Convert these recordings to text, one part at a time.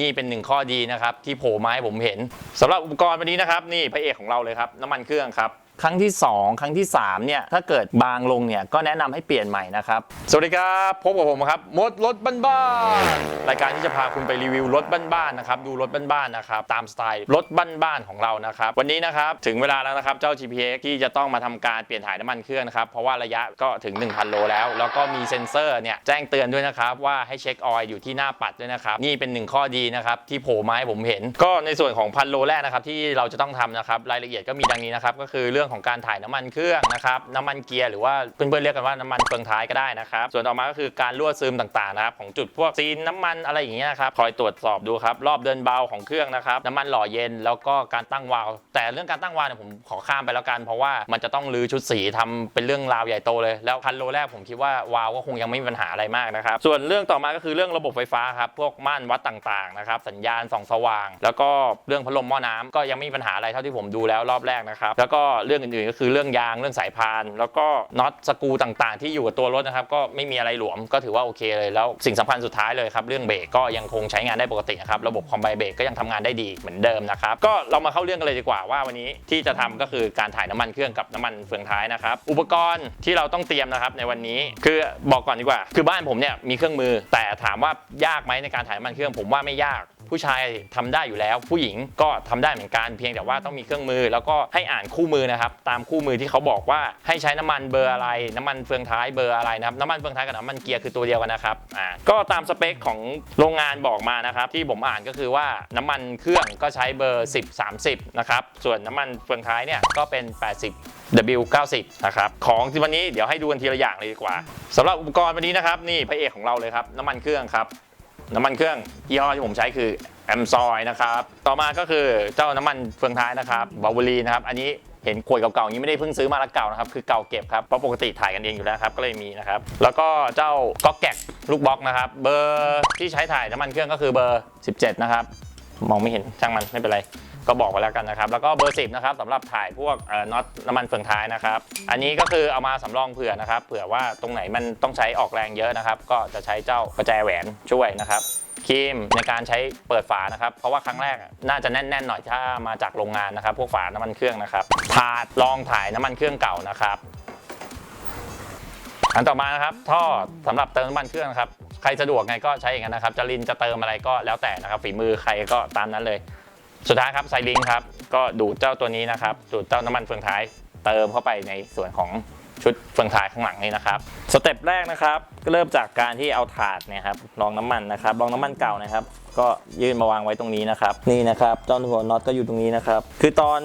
นี่เป็นหนึ่งข้อดีนะครับที่โผล่มาให้ผมเห็นสำหรับอุปกรณ์วันนี้นะครับนี่พระเอกของเราเลยครับน้ำมันเครื่องครับ ครั้งที่ 2 ครั้งที่3เนี่ยถ้าเกิดบางลงเนี่ยก็แนะนำให้เปลี่ยนใหม่นะครับ สวัสดีครับพบกับผมครับมดรถบ้านๆรายการที่จะพาคุณไปรีวิวรถบ้านๆนะครับดูรถบ้านๆนะครับตามสไตล์รถบ้านๆของเรานะครับวันนี้นะครับถึงเวลาแล้วนะครับเจ้า GPX ที่จะต้องมาทำการเปลี่ยนถ่ายน้ำมันเครื่องนะครับเพราะว่าระยะก็ถึง 1,000 โลแล้ว แล้วก็มีเซ็นเซอร์เนี่ยแจ้งเตือนด้วยนะครับว่าให้เช็คออยล์อยู่ที่หน้าปัดด้วยนะครับนี่เป็นหนึ่งข้อดีนะครับที่โผล่มาให้ผมเห็น ก็ในส่วนของพันโลแรกนะครับที่เราจะต้องทำนะครับรายละเอียดก็มีดังนี้นะครับก็คือเรื่องของการถ่ายน้ำมันเครื่องนะครับน้ำมันเกียร์หรือว่าเพื่อนๆเรียกกันว่าน้ำมันเฟืองท้ายก็ได้นะครับส่วนต่อมาก็คือการรั่วซึมต่างๆนะครับของจุดพวกซีนน้ำมันอะไรอย่างเงี้ยครับคอยตรวจสอบดูครับรอบเดินเบาของเครื่องนะครับน้ำมันหล่อเย็นแล้วก็การตั้งวาล์วแต่เรื่องการตั้งวาล์วเนี่ยผมขอข้ามไปแล้วกัน เพราะว่ามันจะต้องรื้อชุดสีทำเป็นเรื่องราวใหญ่โตเลยแล้วพันโลแรกผมคิดว่าวาล์วก็คงยังไม่มีปัญหาอะไรมากนะครับส่วนเรื่องต่อมาก็คือเรื่องระบบไฟฟ้าครับพวกม่านวัดต่างๆนะครับสัญญาณส่องสว่าง แล้วก็เรื่องพัดลมหม้อน้ำก็ยังไม่มีปัญหาอะไรเท่าที่ผมดูแล้วรอบแรกนะครับแล้วก็เรื่องอื่นๆ ก็คือเรื่องยางเรื่องสายพาน แล้วก็น็อตสกรูต่างๆ ที่อยู่กับตัวรถนะครับ ก็ไม่มีอะไรหลวมก็ถือว่าโอเคเลยแล้วสิ่งสำคัญสุดท้ายเลยครับเรื่องเบรกก็ยังคงใช้งานได้ปกตินะครับระบบคอมไบเบรกก็ยังทำงานได้ดีเหมือนเดิมนะครับก็เรามาเข้าเรื่องกันเลยดีกว่าว่าวันนี้ที่จะทำก็คือการถ่ายน้ำมันเครื่องกับน้ำมันเฟืองท้ายนะครับอุปกรณ์ที่เราต้องเตรียมนะครับในวันนี้คือบอกก่อนดีกว่า คือบ้านผมเนี่ยมีเครื่องมือ แต่ถามว่ายากไหมในการถ่ายน้ำมันเครื่องผมว่าไม่ยาก ผู้ชายทำได้อยู่แล้ว ผู้หญิงก็ทำได้เหมือนกันเพียงแต่ว่าต้องมีเครื่องมือ แล้วก็ให้อ่านคู่มือนะครับตามคู่มือที่เขาบอกว่าให้ใช้น้ำมันเบอร์อะไร น้ำมันเฟืองท้ายเบอร์อะไรนะครับน้ำมันเฟืองท้ายกับน้ำมันเกียร์คือตัวเดียวกันนะครับอ่าก็ตามสเปคของโรงงานบอกมานะครับที่ผมอ่านก็คือว่าน้ำมันเครื่องก็ใช้เบอร์ 10 30นะครับส่วนน้ำมันเฟืองท้ายเนี่ยก็เป็น 80 W90 นะครับ ของที่วันนี้เดี๋ยวให้ดูกันทีละอย่างเลยดีกว่าสำหรับอุปกรณ์วันนี้นะครับ นี่พระเอกของเราเลยครับ น้ำมันเครื่องครับ น้ำมันเครื่องยี่ห้อที่ผมใช้คือแอมซอยนะครับ ต่อมาก็คือเจ้าน้ำมันเฟืองท้ายนะครับบาวลีนะครับ อันนี้เห็นขวดเก่าๆอย่างนี้ไม่ได้เพิ่งซื้อมาแล้วเก่านะครับ คือเก่าเก็บครับ เพราะปกติถ่ายกันเองอยู่แล้วครับ ก็เลยมีนะครับ แล้วก็เจ้าก๊อกแกกลูกบล็อกนะครับ เบอร์ที่ใช้ถ่ายน้ำมันเครื่องก็คือเบอร์ 17 นะครับ มองไม่เห็นช่างมันไม่เป็นไร ก็บอกไว้แล้วกันนะครับ แล้วก็เบอร์10นะครับสำหรับถ่ายพวกเอ่อน็อตน้ำมันเฟืองท้ายนะครับ อันนี้ก็คือเอามาสำรองเผื่อนะครับ เผื่อว่าตรงไหนมันต้องใช้ออกแรงเยอะนะครับ ก็จะใช้เจ้ากระแจแหวนช่วยนะครับครีมในการใช้เปิดฝานะครับ เพราะว่าครั้งแรกน่าจะแน่นๆหน่อยถ้ามาจากโรงงานนะครับ พวกฝาน้ำมันเครื่องนะครับถาดรองถ่ายน้ำมันเครื่องเก่านะครับอันต่อมานะครับท่อสำหรับเติมน้ำมันเครื่องนะครับใครสะดวกไงก็ใช้อย่างนั้นนะครับจะลินจะเติมอะไรก็แล้วแต่นะครับฝีมือใครก็ตามนั้นเลย สุดท้ายครับไซลิงครับ ก็ดูดเจ้าตัวนี้นะครับ ดูดเจ้าน้ำมันเฟืองท้าย เติมเข้าไปในส่วนของชุดเฟืองท้ายข้างหลังนี่นะครับ สเต็ปแรกนะครับ ก็เริ่มจากการที่เอาถาดเนี่ยครับรองน้ำมันนะครับรองน้ำมันเก่านะครับ ก็ยื่นมาวางไว้ตรงนี้นะครับ นี่นะครับเจ้าหัวน็อตก็อยู่ตรงนี้นะครับ คือตอน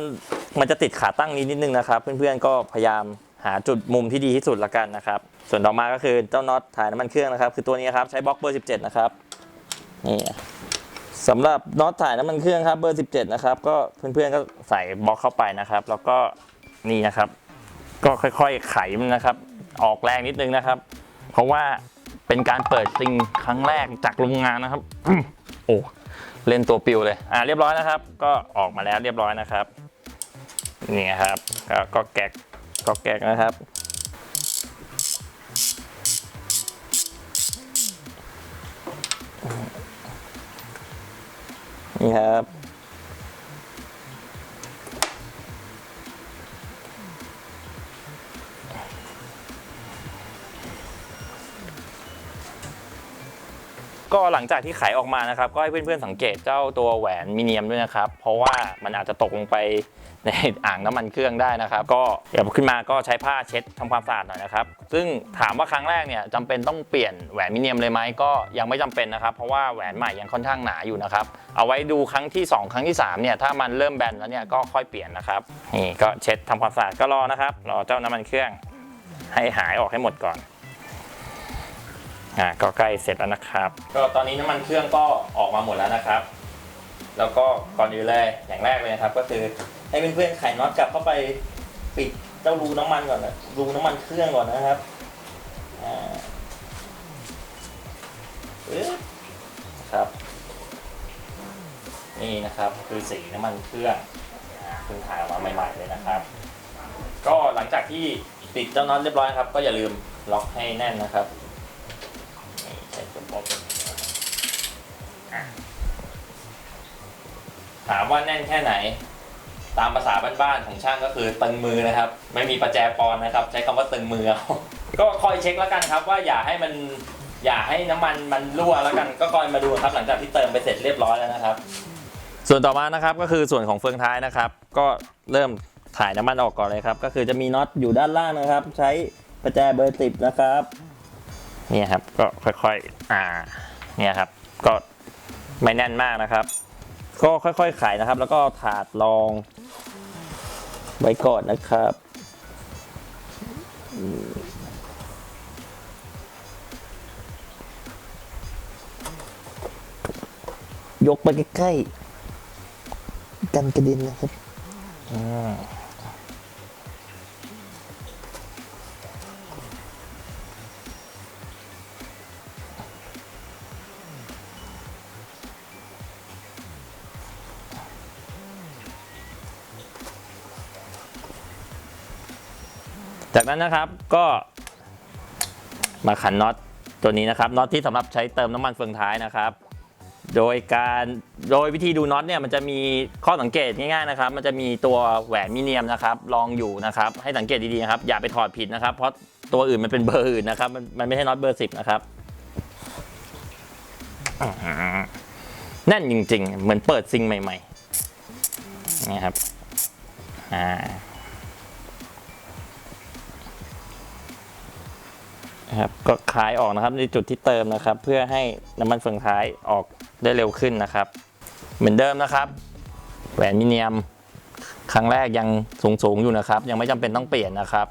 มันจะติดขาตั้งนี้นิดนึงนะครับ เพื่อนๆก็พยายามหาจุดมุมที่ดีที่สุดละกันนะครับ ส่วนต่อมาก็คือเจ้าน็อตถ่ายน้ำมันเครื่องนะครับ คือตัวนี้ครับใช้บล็อกเบอร์ 17 นะครับนี่ สำหรับน็อตถ่ายน้ำมันเครื่องครับเบอร์ 17 นะครับ ก็เพื่อนๆก็ใส่บล็อกเข้าไปนะครับ แล้วก็นี่นะครับ ก็ค่อยๆไขมันนะครับ ออกแรงนิดนึงนะครับ เพราะว่าเป็นการเปิดซิงครั้งแรกจากโรงงานนะครับโอ้เล่นตัวปิวเลยอ่าเรียบร้อยนะครับ ก็ออกมาแล้วเรียบร้อยนะครับนี่ครับก็ก็แกกก็แกกนะครับ นี่ครับก็หลังจากที่ขายออกมานะครับ ก็ให้เพื่อนๆสังเกตเจ้าตัวแหวนมิเนียมด้วยนะครับ เพราะว่ามันอาจจะตกลงไป ในอ่างน้ำมันเครื่องได้นะครับ ก็เดี๋ยวขึ้นมาก็ใช้ผ้าเช็ดทำความสะอาดหน่อยนะครับ ซึ่งถามว่าครั้งแรกเนี่ยจำเป็นต้องเปลี่ยนแหวนมิเนียมเลยไหมก็ยังไม่จำเป็นนะครับ เพราะว่าแหวนใหม่ยังค่อนข้างหนาอยู่นะครับ เอาไว้ดูครั้งที่ 2 ครั้งที่3เนี่ยถ้ามันเริ่มแบนแล้วเนี่ยก็ค่อยเปลี่ยนนะครับนี่ก็เช็ดทำความสะอาดก็รอนะครับรอเจ้าน้ำมันเครื่อง ให้หายออกให้หมดก่อนอ่าก็ใกล้เสร็จแล้วนะครับ ก็ตอนนี้น้ำมันเครื่องก็ออกมาหมดแล้วนะครับ แล้วก็ก่อนอื่นเลยอย่างแรกเลยนะครับก็คือ ให้เพื่อนๆไขน็อตกลับเข้าไปปิดเจ้ารูน้ำมันก่อนนะรูน้ำมันเครื่องก่อนนะครับอ่าครับนี่นะครับคือสีน้ำมันเครื่องเพิ่งถ่ายออกมาใหม่ๆเลยนะครับ ก็หลังจากที่ติดเจ้าน็อตเรียบร้อยครับ ก็อย่าลืมล็อกให้แน่นนะครับใช้ตัวบอกถามว่าแน่นแค่ไหน ตามภาษาบ้านๆของช่างก็คือตึงมือนะครับ ไม่มีประแจปอนนะครับ ใช้คำว่าตึงมือเอาก็คอยเช็คแล้วกันครับ ว่าอย่าให้มันอย่าให้น้ำมันมันรั่วแล้วกัน ก็คอยมาดูครับ หลังจากที่เติมไปเสร็จเรียบร้อยแล้วนะครับ ส่วนต่อมานะครับก็คือส่วนของเฟืองท้ายนะครับ ก็เริ่มถ่ายน้ำมันออกก่อนเลยครับ ก็คือจะมีน็อตอยู่ด้านล่างนะครับ ใช้ประแจเบอร์สิบนะครับนี่ครับก็ค่อยๆอ่าเนี่ยครับ ก็ไม่แน่นมากนะครับ ก็ค่อยๆไขนะครับ แล้วก็ถาดรอง ไว้ก่อนนะครับยกไปใกล้ๆกันกระเด็นนะครับ อ่า นั้นนะครับ ก็มาขันน็อตตัวนี้นะครับน็อตที่สำหรับใช้เติมน้ำมันเฟืองท้ายนะครับ โดยการโดยวิธีดูน็อตเนี่ยมันจะมีข้อสังเกตง่ายๆนะครับ มันจะมีตัวแหวนมิเนียมนะครับรองอยู่นะครับ ให้สังเกตดีๆนะครับอย่าไปถอดผิดนะครับ เพราะตัวอื่นมันเป็นเบอร์อื่นนะครับ มันมันไม่ใช่น็อตเบอร์สิบนะครับแน่นจริงๆ เหมือนเปิดซิงใหม่ๆนี่ครับอ่า นะครับก็คลายออกนะครับในจุดที่เติมนะครับ เพื่อให้น้ำมันเฟืองท้ายออกได้เร็วขึ้นนะครับ เหมือนเดิมนะครับแหวนมิเนียม ครั้งแรกยังสูงๆอยู่นะครับ ยังไม่จำเป็นต้องเปลี่ยนนะครับ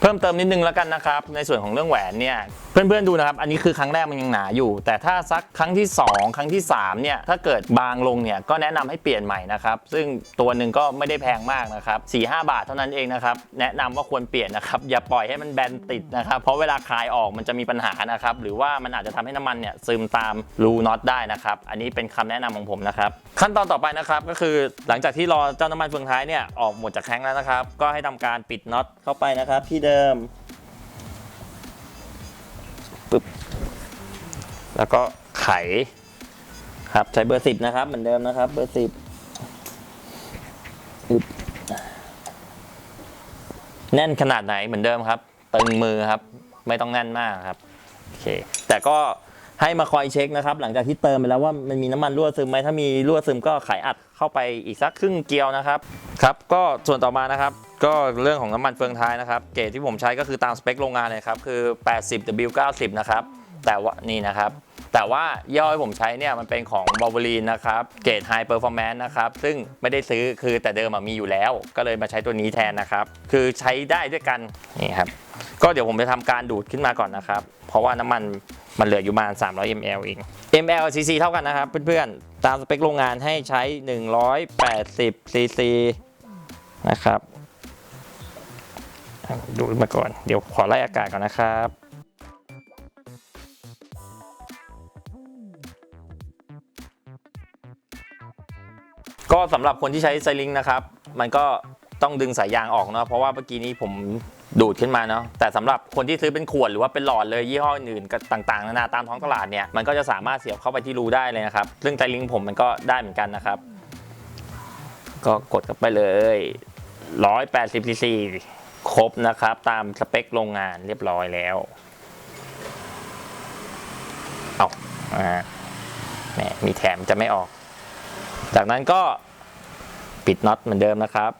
เพิ่มเติมนิดนึงแล้วกันนะครับ ในส่วนของเรื่องแหวนเนี่ย เพื่อนๆดูนะครับ อันนี้คือครั้งแรกมันยังหนาอยู่ แต่ถ้าสักครั้งที่ 2 ครั้งที่3เนี่ยถ้าเกิดบางลงเนี่ยก็แนะนำให้เปลี่ยนใหม่นะครับซึ่งตัวหนึ่งก็ไม่ได้แพงมากนะครับ4 5บาทเท่านั้นเองนะครับแนะนำว่าควรเปลี่ยนนะครับอย่าปล่อยให้มันแบนติดนะครับเพราะเวลาคลายออกมันจะมีปัญหานะครับหรือว่ามันอาจจะทำให้น้ำมันเนี่ยซึมตามรูน็อตได้นะครับอันนี้เป็นคำแนะนำของผมนะครับขั้นตอนต่อไปนะครับก็คือหลังจากที่รอเจ้าน้ำมันเฟืองท้ายเนี่ยออกหมดจากแข้งแล้วนะครับก็ให้ทำการปิดน็อตเข้าไปนะครับที่เดิม ปึ๊บแล้วก็ไขครับใช้เบอร์สิบนะครับเหมือนเดิมนะครับ เบอร์สิบอึ๊บแน่นขนาดไหนเหมือนเดิมครับ ตึงมือครับ ไม่ต้องแน่นมากครับโอเคแต่ก็ให้มาคอยเช็คนะครับ หลังจากที่เติมไปแล้วว่ามันมีน้ำมันรั่วซึมไหมถ้ามีรั่วซึมก็ไขอัดเข้าไปอีกสักครึ่งเกลียวนะครับครับ ก็ส่วนต่อมานะครับ ก็เรื่องของน้ำมันเฟืองท้ายนะครับ เกรดที่ผมใช้ก็คือตามสเปคโรงงานเลยครับ คือ 80 W90 นะครับ แต่ว่านี่นะครับ แต่ว่าย่ห้อที่ผมใช้เนี่ยมันเป็นของบ a ว l ลีนนะครับ เกรด High Performance นะครับ ซึ่งไม่ได้ซื้อคือแต่เดิมอะมีอยู่แล้ว ก็เลยมาใช้ตัวนี้แทนนะครับ คือใช้ได้ด้วยกัน นี่ครับ ก็เดี๋ยวผมจะทำการดูดขึ้นมาก่อนนะครับ เพราะว่าน้ำมันมันเหลืออยู่ประมาณ 300 ml เอง ml cc เท่ากันนะครับ เพื่อนๆ ตามสเปคโรงงานให้ใช้ 180 cc นะครับ ดูดมาก่อน เดี๋ยวขอไล่อากาศก่อนนะครับก็สำหรับคนที่ใช้ไซลิงนะครับ มันก็ต้องดึงสายยางออกเนาะเพราะว่าเมื่อกี้นี้ผมดูดขึ้นมาเนาะแต่สำหรับคนที่ซื้อเป็นขวดหรือว่าเป็นหลอดเลยยี่ห้ออื่นต่างๆนานาตามท้องตลาดเนี่ยมันก็จะสามารถเสียบเข้าไปที่รูได้เลยนะครับซึ่งไซลิงผมมันก็ได้เหมือนกันนะครับ ก็กดเข้าไปเลย180 cc ครบนะครับ ตามสเปคโรงงานเรียบร้อยแล้วเอาอ่าแหมมีแถมจะไม่ออก จากนั้นก็ปิดน็อตเหมือนเดิมนะครับ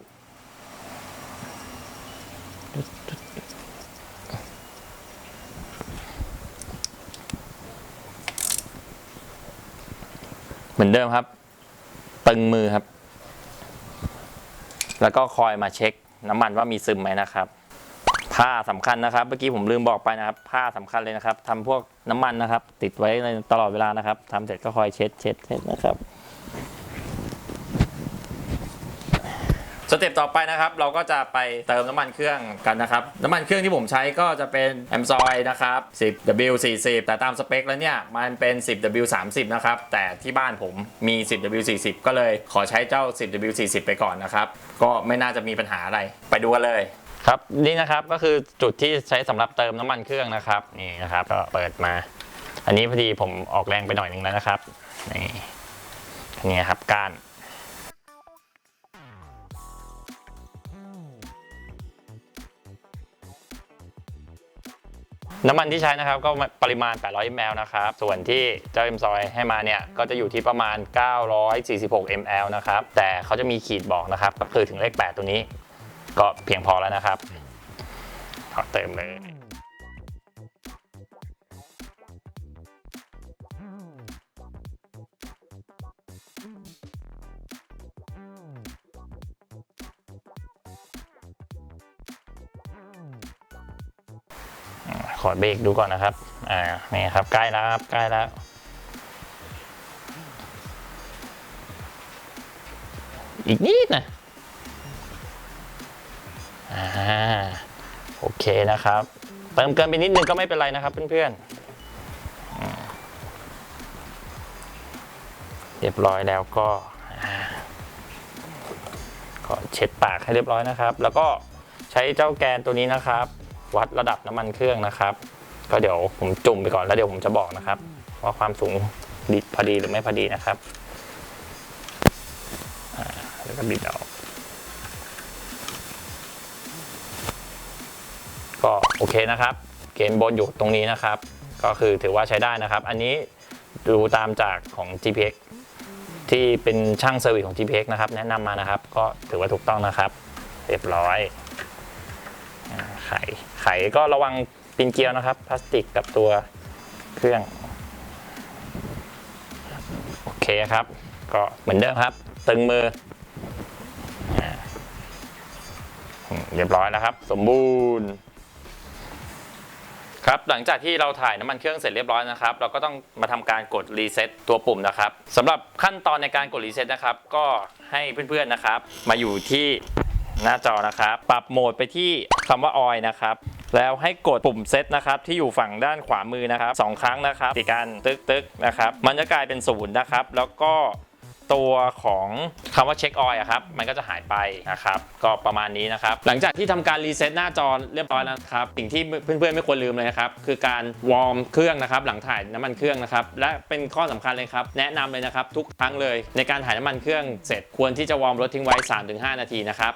เหมือนเดิมครับ ตึงมือครับ แล้วก็คอยมาเช็ค น้ำมันว่ามีซึมไหมนะครับผ้าสำคัญนะครับ เมื่อกี้ผมลืมบอกไปนะครับ ผ้าสำคัญเลยนะครับทำพวกน้ำมันนะครับ ติดไว้ในตลอดเวลานะครับทำเสร็จก็คอยเช็ดเช็ดเช็ดนะครับ สเต็ปต่อไปนะครับ เราก็จะไปเติมน้ำมันเครื่องกันนะครับ น้ำมันเครื่องที่ผมใช้ก็จะเป็น a m s o i นะครับ 10W40 แต่ตามสเปคแล้วเนี่ย มันเป็น 10W30 นะครับ แต่ที่บ้านผมมี 10W40 ก็เลยขอใช้เจ้า 10W40 ไปก่อนนะครับ ก็ไม่น่าจะมีปัญหาอะไร ไปดูกันเลยครับนี่นะครับก็คือจุดที่ใช้สำหรับเติมน้ำมันเครื่องนะครับนี่นะครับก็เปิดมา อันนี้พอดีผมออกแรงไปหน่อยหนึงแล้วนะครับนี่นี่ครับก้าน น้ำมันที่ใช้นะครับก็ปริมาณ 800 ml นะครับ ส่วนที่เจ้า M ซอยให้มาเนี่ย ก็จะอยู่ที่ประมาณ 946 ml นะครับ แต่เขาจะมีขีดบอกนะครับ ก็คือถึงเลข 8 ตัวนี้ ก็เพียงพอแล้วนะครับเติมเลย ขอเบรกดูก่อนนะครับ อ่า นี่ครับใกล้แล้วครับใกล้แล้วอีกนิดนะ อ่า โอเคนะครับ เติมเกินไปนิดนึงก็ไม่เป็นไรนะครับเพื่อนๆ เรียบร้อยแล้วก็อ่าก็เช็ดปากให้เรียบร้อยนะครับ แล้วก็ใช้เจ้าแกนตัวนี้นะครับ วัดระดับน้ำมันเครื่องนะครับ ก็เดี๋ยวผมจุ่มไปก่อนแล้วเดี๋ยวผมจะบอกนะครับว่าความสูงดีพอดีหรือไม่พอดีนะครับแล้วก็บิดออกก็โอเคนะครับ เกณฑ์บนอยู่ตรงนี้นะครับ ก็คือถือว่าใช้ได้นะครับ อันนี้ดูตามจากของ GPX ที่เป็นช่างเซอร์วิสของ GPX นะครับ แนะนำมานะครับ ก็ถือว่าถูกต้องนะครับ เรียบร้อย อ่าไขไขก็ระวังปีนเกลียวนะครับ พลาสติกกับตัวเครื่อง โอเคครับ ก็เหมือนเดิมครับ ตึงมืออ่าอืมเรียบร้อยแล้วครับ สมบูรณ์ ครับหลังจากที่เราถ่ายน้ำมันเครื่องเสร็จเรียบร้อยนะครับ เราก็ต้องมาทำการกดรีเซ็ตตัวปุ่มนะครับสำหรับขั้นตอนในการกดรีเซ็ตนะครับ ก็ให้เพื่อนๆนะครับ มาอยู่ที่ หน้าจอนะครับ ปรับโหมดไปที่คำว่าออยนะครับ แล้วให้กดปุ่มเซตนะครับที่อยู่ฝั่งด้านขวามือนะครับสองครั้งนะครับติดกันตึกตึกนะครับ มันจะกลายเป็นศูนย์นะครับ แล้วก็ ตัวของคำว่าเช็คออยครับ มันก็จะหายไปนะครับ ก็ประมาณนี้นะครับ หลังจากที่ทำการรีเซ็ตหน้าจอเรียบร้อยแล้วนะครับ สิ่งที่เพื่อนๆไม่ควรลืมเลยนะครับ คือการวอร์มเครื่องนะครับ หลังถ่ายน้ำมันเครื่องนะครับ และเป็นข้อสำคัญเลยครับ แนะนำเลยนะครับ ทุกครั้งเลย ในการถ่ายน้ำมันเครื่องเสร็จควรที่จะวอร์มรถทิ้งไว้ 3-5 นาทีนะครับ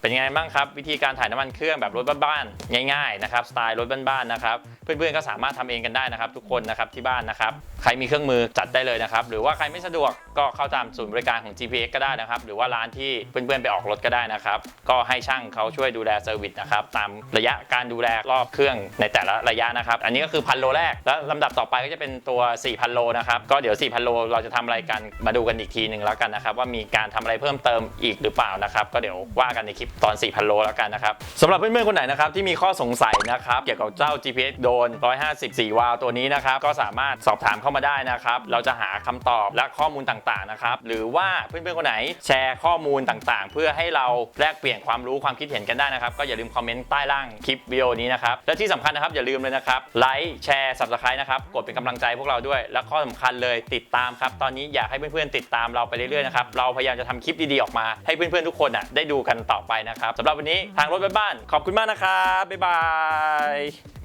เป็นไงบ้างครับ วิธีการถ่ายน้ำมันเครื่องแบบรถบ้านๆง่ายๆนะครับสไตล์รถบ้านๆนะครับ เพื่อนๆก็สามารถทำเองกันได้นะครับทุกคนนะครับที่บ้านนะครับใครมีเครื่องมือจัดได้เลยนะครับหรือว่าใครไม่สะดวกก็เข้าตามศูนย์บริการของ GPX ก็ได้นะครับหรือว่าร้านที่เพื่อนๆไปออกรถก็ได้นะครับก็ให้ช่างเขาช่วยดูแลเซอร์วิสนะครับตามระยะการดูแลรอบเครื่องในแต่ละระยะนะครับอันนี้ก็คือพันโลแรกแล้วลำดับต่อไปก็จะเป็นตัว 4,000 โลนะครับก็เดี๋ยว 4,000 โลเราจะทำอะไรกันมาดูกันอีกทีหนึ่งแล้วกันนะครับว่ามีการทำอะไรเพิ่มเติมอีกหรือเปล่านะครับก็เดี๋ยวว่ากันในคลิปตอน 4,000 โลแล้วกันนะครับสำหรับเพื่อนๆคนไหนนะครับที่มีข้อสงสัยนะครับเกี่ยวกับเจ้า GPS โดน 154วาล์วตัวนี้นะครับ ก็สามารถสอบถามเข้ามาได้นะครับ เราจะหาคำตอบและข้อมูลต่างๆนะครับ หรือว่าเพื่อนๆคนไหนแชร์ข้อมูลต่างๆ เพื่อให้เราแลกเปลี่ยนความรู้ความคิดเห็นกันได้นะครับ ก็อย่าลืมคอมเมนต์ใต้ล่างคลิปวิดีโอนี้นะครับ และที่สำคัญนะครับอย่าลืมเลยนะครับไลค์แชร์ subscribe นะครับกดเป็นกำลังใจพวกเราด้วย และข้อสำคัญเลยติดตามครับตอนนี้อยากให้เพื่อนๆติดตามเราไปเรื่อยๆนะครับเราพยายามจะทำคลิปดีๆออกมา ให้เพื่อนๆทุกคนอะได้ดูกันต่อไปนะครับสำหรับวันนี้ทางรถบ้าน ขอบคุณมากนะครับบ๊ายบาย